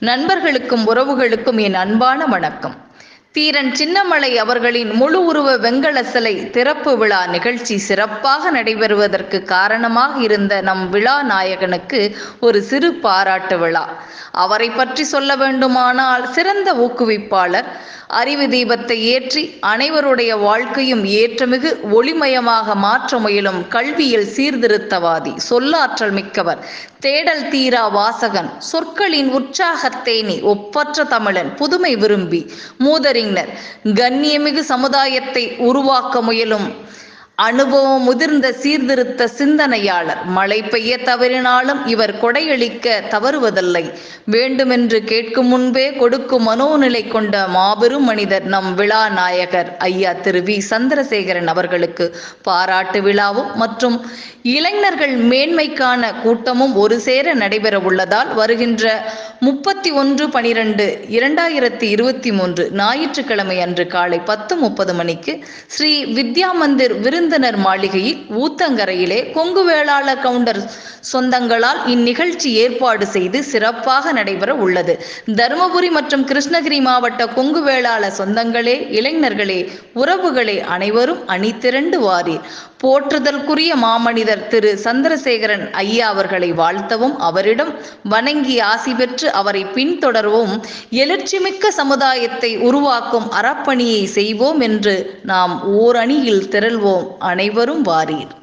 நண்பர்களுக்கும் உறவுகளுக்கும் என் அன்பான வணக்கம். தீரன் சின்னமலை அவர்களின் முழு உருவ வெங்கல சிலை திறப்பு விழா நிகழ்ச்சி சிறப்பாக நடைபெறுவதற்கு காரணமாக இருந்த நம் விழா நாயகனுக்கு ஒரு சிறு பாராட்டு விழா. அவரை பற்றி சொல்ல வேண்டுமானால் சிறந்த ஊக்குவிப்பாளர் அறிவு தீபத்தை ஏற்றி அனைவருடைய வாழ்க்கையும் ஏற்றமிகு ஒளிமயமாக மாற்ற முயலும் கல்வியில் சீர்திருத்தவாதி சொல்லாற்றல் மிக்கவர் தேடல் தீரா வாசகன் சொற்களின் உற்சாகத்தேனி ஒப்பற்ற தமிழன் புதுமை விரும்பி மூதறிஞர் கண்ணியமிகு சமுதாயத்தை உருவாக்க முயலும். அனுபவம் முதிர்ந்த சீர்திருத்த சிந்தனையாளர். மழை பெய்ய தவறினாலும் இவர் கொடையளிக்க தவறுவதில்லை. வேண்டுமென்று கேட்கும் முன்பே கொடுக்கும் மனோநிலை கொண்ட மாபெரும் மனிதர் நம் விழா நாயகர் ஐயா திரு வி. சந்திரசேகரன் அவர்களுக்கு பாராட்டு விழாவும் மற்றும் இளைஞர்கள் மேன்மைக்கான கூட்டமும் ஒரு சேர நடைபெற உள்ளதால் வருகின்ற முப்பத்தி ஒன்று பனிரெண்டு இரண்டாயிரத்தி இருபத்தி மூன்று ஞாயிற்றுக்கிழமை அன்று காலை பத்து முப்பது மணிக்கு ஸ்ரீ வித்யா மந்திர் விருந்தினர் மாளிகையில் ஊத்தங்கரையிலே கொங்கு வேளாளர் கவுண்டர் சொந்தங்களால் இந்நிகழ்ச்சி ஏற்பாடு செய்து சிறப்பாக நடைபெற உள்ளது. தருமபுரி மற்றும் கிருஷ்ணகிரி மாவட்ட கொங்கு வேளாளர் சொந்தங்களே இளைஞர்களே உறவுகளே அனைவரும் அணிதிரண்டு வாரீர். போற்றுதற்குரிய மாமனிதர் திரு சந்திரசேகரன் ஐயா அவர்களை வாழ்த்தவும் அவரிடம் வணங்கி ஆசி பெற்று அவரை பின்தொடரவும் எழுச்சிமிக்க சமுதாயத்தை உருவாக்கும் அறப்பணியை செய்வோம் என்று நாம் ஓர் அணியில் திரள்வோம். அனைவரும் வாரீர்.